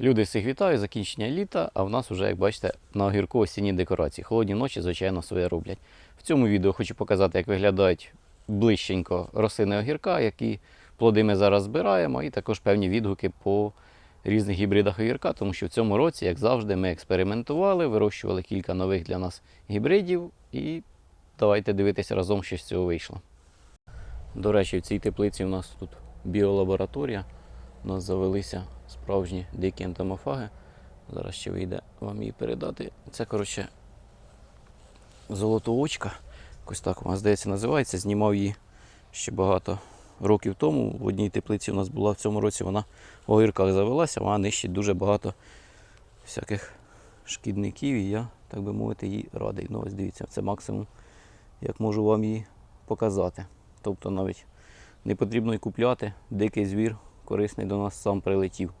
Люди всіх вітаю, закінчення літа, а в нас вже, як бачите, на огірку осінні декорації. Холодні ночі, звичайно, своє роблять. В цьому відео хочу показати, як виглядають ближченько рослини огірка, які плоди ми зараз збираємо, і також певні відгуки по різних гібридах огірка, тому що в цьому році, як завжди, ми експериментували, вирощували кілька нових для нас гібридів, і давайте дивитися разом, що з цього вийшло. До речі, в цій теплиці у нас тут біолабораторія. У нас завелися справжні дикі ентомофаги. Зараз ще вийде вам її передати. Це, коротше, золотоочка. Якось так вона, здається, називається. Знімав її ще багато років тому. В одній теплиці у нас була в цьому році, вона в огірках завелася, вона нищить дуже багато всяких шкідників. І я, так би мовити, їй радий. Ну, ось дивіться, це максимум, як можу вам її показати. Тобто навіть не потрібно й купляти дикий звір, корисний до нас сам прилетів.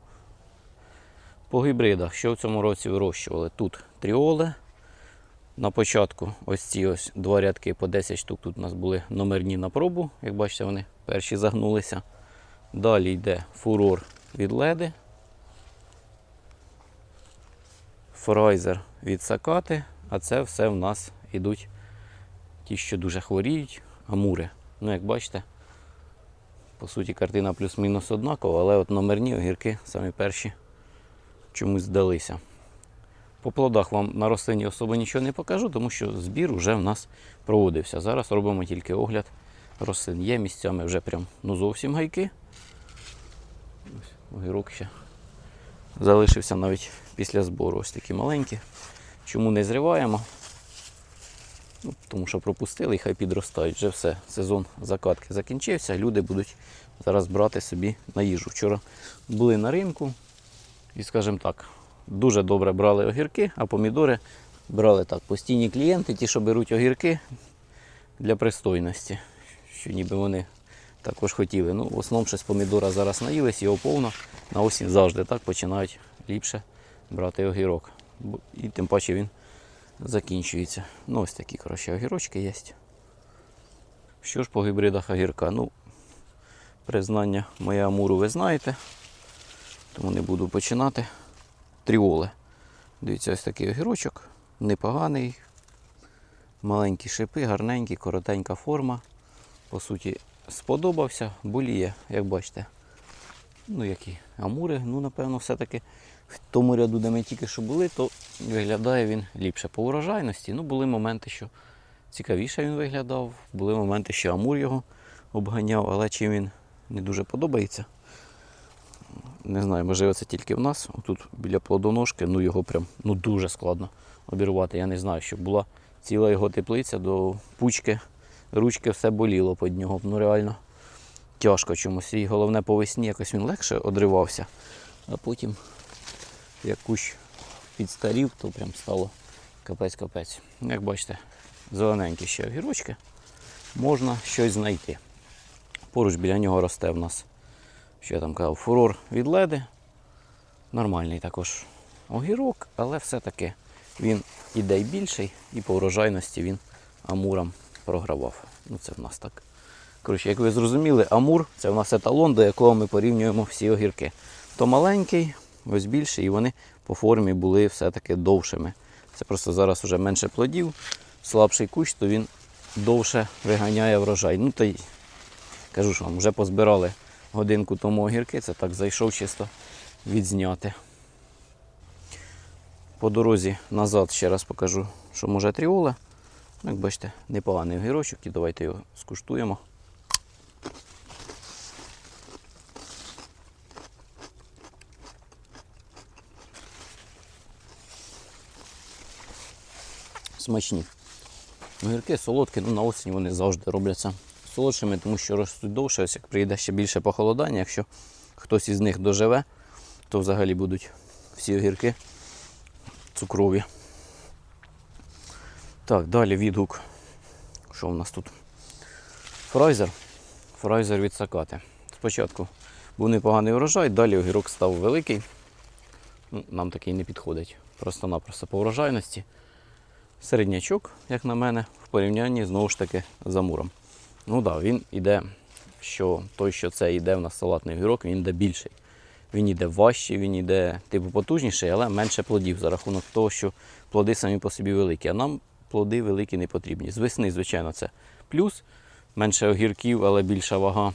По гібридах, що в цьому році вирощували? Тут тріоли. На початку ось ці ось два рядки по 10 штук. Тут у нас були номерні на пробу. Як бачите, вони перші загнулися. Далі йде фурор від леди. Фрайзер від сакати. А це все в нас йдуть ті, що дуже хворіють, амури. Ну, як бачите, по суті, картина плюс-мінус однакова, але от номерні огірки самі перші чомусь здалися. По плодах вам на рослині особо нічого не покажу, тому що збір вже в нас проводився. Зараз робимо тільки огляд рослин. Є місцями вже прям ну зовсім гайки. Ось огірок ще залишився навіть після збору. Ось такі маленькі. Чому не зриваємо? Ну, тому що пропустили і хай підростають. Вже все, сезон закатки закінчився. Люди будуть зараз брати собі на їжу. Вчора були на ринку і, скажімо так, дуже добре брали огірки, а помідори брали так. Постійні клієнти, ті, що беруть огірки для пристойності, що ніби вони також хотіли. Ну, в основному з помідора зараз наїлись, його повно. На осінь завжди так починають ліпше брати огірок. І тим паче він закінчується. Ну, ось такі коротше, огірочки є. Що ж по гібридах огірка? Ну, признання моє амуру ви знаєте, тому не буду починати. Тріоли. Дивіться, ось такий огірочок, непоганий, маленькі шипи, гарненькі, коротенька форма. По суті, сподобався, боліє, як бачите. Ну, які амури, ну, напевно, все-таки в тому ряду, де ми тільки що були, то виглядає він ліпше. По урожайності, ну, були моменти, що цікавіше він виглядав, були моменти, що Амур його обганяв, але чим він не дуже подобається. Не знаю, можливо, це тільки в нас. Тут біля плодоножки, ну його прям ну, дуже складно обірвати. Я не знаю, щоб була ціла його теплиця до пучки, ручки все боліло під нього. Ну реально тяжко чомусь. І головне по весні якось він легше одривався, а потім як кущ підстарів, то прям стало капець-капець. Як бачите, зелененькі ще огірочки, можна щось знайти. Поруч біля нього росте в нас, що я там казав, фурор від леди. Нормальний також огірок, але все-таки він іде більший, і по урожайності він амурам програвав. Ну це в нас так. Коротше, як ви зрозуміли, амур це в нас еталон, до якого ми порівнюємо всі огірки. То маленький, ось більший, і вони по формі були все-таки довшими. Це просто зараз вже менше плодів, слабший кущ, то він довше виганяє врожай. Ну та й кажу ж вам, вже позбирали годинку тому огірки, це так зайшов чисто відзняти. По дорозі назад ще раз покажу, що може тріола. Ну, Як бачите, непоганий огірочок, і давайте його скуштуємо. Смачні. Огірки солодкі, ну на осінь вони завжди робляться солодшими, тому що ростуть довше. Ось як прийде ще більше похолодання, якщо хтось із них доживе, то взагалі будуть всі огірки цукрові. Так, далі відгук. Що в нас тут? Фрайзер. Фрайзер від сакати. Спочатку був непоганий урожай, далі огірок став великий. Ну, Нам такий не підходить. Просто-напросто по врожайності. Середнячок, як на мене, в порівнянні знову ж таки з амуром. Ну так, да, він іде, що той, що це йде в нас салатний огірок, він йде більший. він іде важчий, він іде типу потужніший, але менше плодів за рахунок того, що плоди самі по собі великі. А нам плоди великі не потрібні. З весни, звичайно, це плюс. Менше огірків, але більша вага.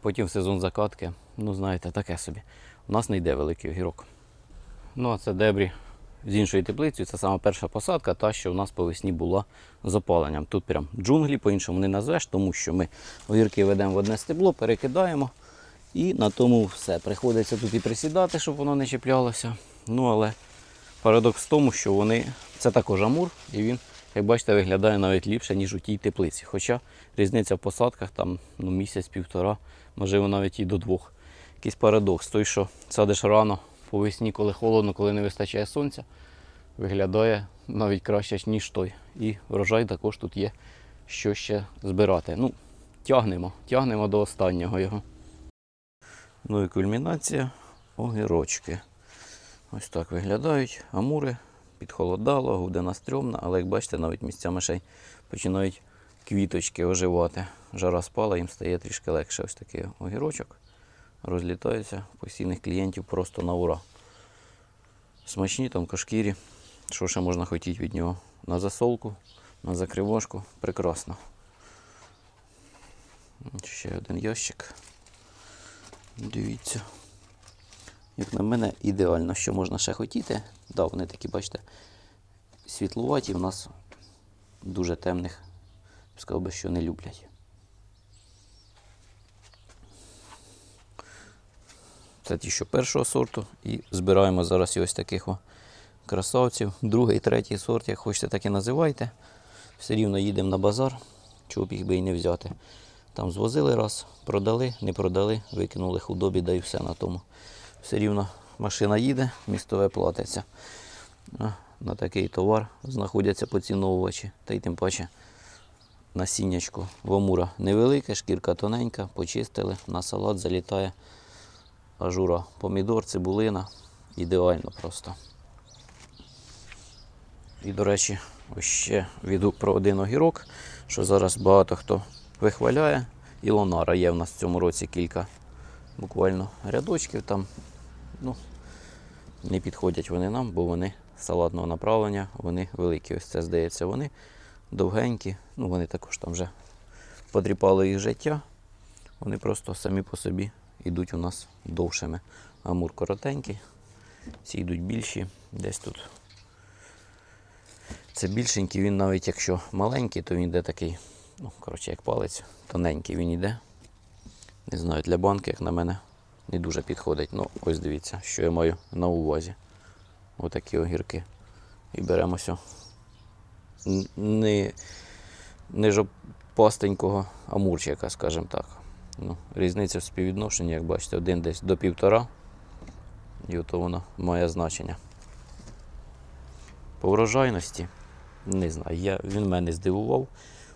Потім сезон закатки, ну знаєте, таке собі. У нас не йде великий огірок. Ну, а це дебрі з іншої теплиці. Це саме перша посадка, та, що в нас по весні була з опаленням. Тут прям джунглі, по-іншому не назвеш, тому що ми огірки ведемо в одне стебло, перекидаємо. І на тому все. Приходиться тут і присідати, щоб воно не чіплялося. Ну, але парадокс в тому, що вони. Це також амур, і він, як бачите, виглядає навіть ліпше, ніж у тій теплиці. Хоча різниця в посадках там ну, місяць-півтора, можливо, навіть і до двох. Якийсь парадокс. Той, що садиш рано по весні, коли холодно, коли не вистачає сонця, виглядає навіть краще, ніж той. І врожай також тут є, що ще збирати. Ну, тягнемо, тягнемо до останнього його. Ну і кульмінація огірочки. Ось так виглядають. Амури підхолодало, гудина стрьомна, але як бачите, навіть місцями ще й починають квіточки оживати. Жара спала, їм стає трішки легше. Ось такий огірочок. Розлітаються постійних клієнтів просто на ура. Смачні, тонкошкірі. Що ще можна хотіти від нього? На засолку, на закривошку. Прекрасно. Ще один ящик. Дивіться. Як на мене, ідеально, що можна ще хотіти. Да, вони такі, бачите, світлуваті, в нас дуже темних, сказав би, що не люблять. Це ті, першого сорту. І збираємо зараз ось таких красавців. Другий, третій сорт, як хочете, так і називайте. Все рівно їдемо на базар, чого б їх би і не взяти. Там звозили раз, продали, не продали, викинули худобі, да і все на тому. Все рівно машина їде, містове платиться. На такий товар знаходяться поціновувачі. Та й тим паче насіннячко в Амура невелике, шкірка тоненька, почистили, на салат залітає ажура. Помідор, цибулина. Ідеально просто. І, до речі, ось ще відгук про один огірок, що зараз багато хто вихваляє. Ілонара є в нас в цьому році кілька буквально рядочків там. Ну, не підходять вони нам, бо вони салатного направлення, вони великі. Ось це здається, вони довгенькі. Ну, вони також там вже потріпали їх життя. Вони просто самі по собі йдуть у нас довшими. Амур коротенький, ці йдуть більші, десь тут. Це більшенький, він навіть якщо маленький, то він йде такий, ну, коротше, як палець, тоненький він йде. Не знаю, для банки, як на мене, не дуже підходить. Ну, ось дивіться, що я маю на увазі. Отакі огірки. І беремося не, не жопастенького амурчика, скажімо так. Ну, різниця в співвідношенні, як бачите, один десь до півтора. І ото воно має значення. По врожайності, не знаю, я, він мене здивував.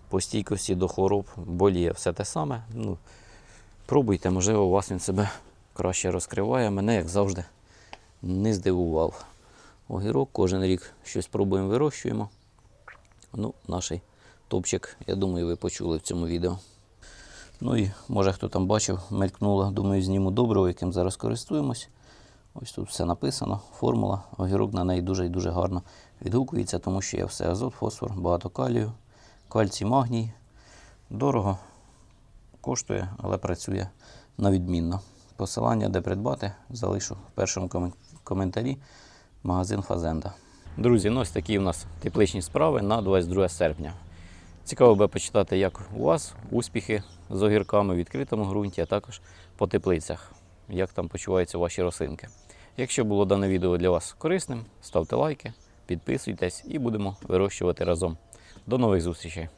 По стійкості до хвороб боліє все те саме. Ну, пробуйте, можливо, у вас він себе краще розкриває. Мене, як завжди, не здивував. Огірок кожен рік щось пробуємо, вирощуємо. Ну, наш топчик, я думаю, ви почули в цьому відео. Ну і може хто там бачив, мелькнуло, думаю, зніму добриво, яким зараз користуємось. Ось тут все написано, формула. Огірок на неї дуже і дуже гарно відгукується, тому що є все азот, фосфор, багато калію, кальцій, магній. Дорого коштує, але працює на відмінно. Посилання, де придбати, залишу в першому коментарі. Магазин Фазенда. Друзі, ну ось такі у нас тепличні справи на 22 серпня. Цікаво би почитати, як у вас успіхи з огірками в відкритому ґрунті, а також по теплицях, як там почуваються ваші рослинки. Якщо було дане відео для вас корисним, ставте лайки, підписуйтесь і будемо вирощувати разом. До нових зустрічей!